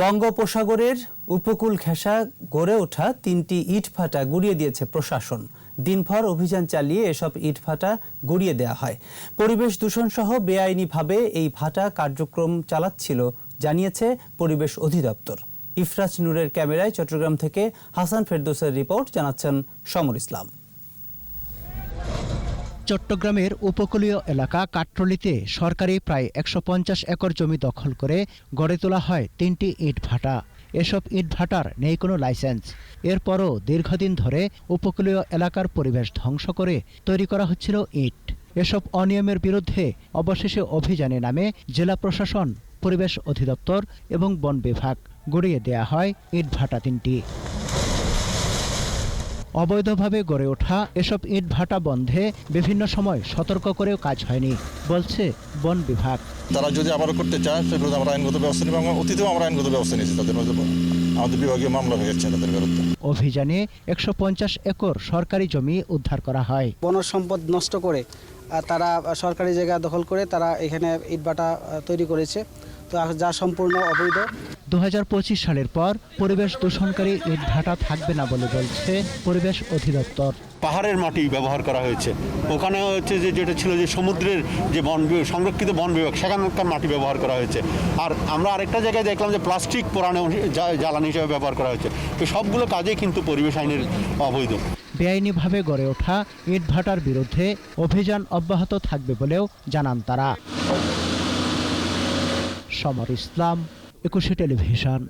বঙ্গোপসাগরের উপকূল ঘেঁষা গড়ে ওঠা তিনটি ইটভাটা গুড়িয়ে দিয়েছে প্রশাসন। দিনভর অভিযান চালিয়ে এসব ইটভাটা গুড়িয়ে দেওয়া হয়। পরিবেশ দূষণ সহ বেআইনিভাবে এই ভাটা কার্যক্রম চালাচ্ছিল, জানিয়েছে পরিবেশ অধিদপ্তর। ইফরাজ নূরের ক্যামেরায় চট্টগ্রাম থেকে হাসান ফেরদৌসের রিপোর্ট, জানাচ্ছেন সমর ইসলাম। চট্টগ্রামের উপকূলীয় এলাকা কাট্রলিতে সরকারি প্রায় একশো পঞ্চাশ একর জমি দখল করে গড়ে তোলা হয় তিনটি ইট ভাটা। এসব ইট ভাটার নেই কোনো লাইসেন্স। এরপরও দীর্ঘদিন ধরে উপকূলীয় এলাকার পরিবেশ ধ্বংস করে তৈরি করা হচ্ছিল ইট। এসব অনিয়মের বিরুদ্ধে অবশেষে অভিযানে নামে জেলা প্রশাসন, পরিবেশ অধিদপ্তর এবং বন বিভাগ গড়িয়ে দেয়া হয় ইট ভাটা তিনটি। অবৈধভাবে গড়ে ওঠা এসব ইট ভাটা বন্ধে বিভিন্ন সময় সতর্ক করেও কাজ হয়নি বলছে বন বিভাগ। তারা যদি আবার করতে চায় সেগুলো আমরা আইনগত ব্যবস্থা নেব এবং অতীতেও আমরা আইনগত ব্যবস্থা নিয়েছি তাদের মধ্যে আমাদের বিভাগীয় মামলা হয়ে যাচ্ছে তাদের বিরুদ্ধে। অভিযানে একশো পঞ্চাশ একর সরকারি জমি উদ্ধার করা হয়। বন সম্পদ নষ্ট করে তারা সরকারি জায়গা দখল করে তারা এখানে ইটভাটা তৈরি করেছে। তো যা সম্পূর্ণ অবৈধ। দু হাজার পঁচিশ সালের পর পরিবেশ দূষণকারী ইট ভাটা থাকবে না বলে বলছে পরিবেশ অধিদপ্তর। পাহাড়ের মাটি ব্যবহার করা হয়েছে। ওখানে হচ্ছে যে যেটা ছিল যে সমুদ্রের যে বন বিভাগ সংরক্ষিত বন বিভাগ সেখানকার মাটি ব্যবহার করা হয়েছে। আর আমরা আরেকটা জায়গায় দেখলাম যে প্লাস্টিক পোড়ানো জ্বালানি হিসেবে ব্যবহার করা হয়েছে। তো সবগুলো কাজেই কিন্তু পরিবেশ আইনের অবৈধ। বেআইনিভাবে গড়ে ওঠা ইটভাটার বিরুদ্ধে অভিযান অব্যাহত থাকবে বলেও জানান তারা। সমর ইসলাম, একুশে টেলিভিশন।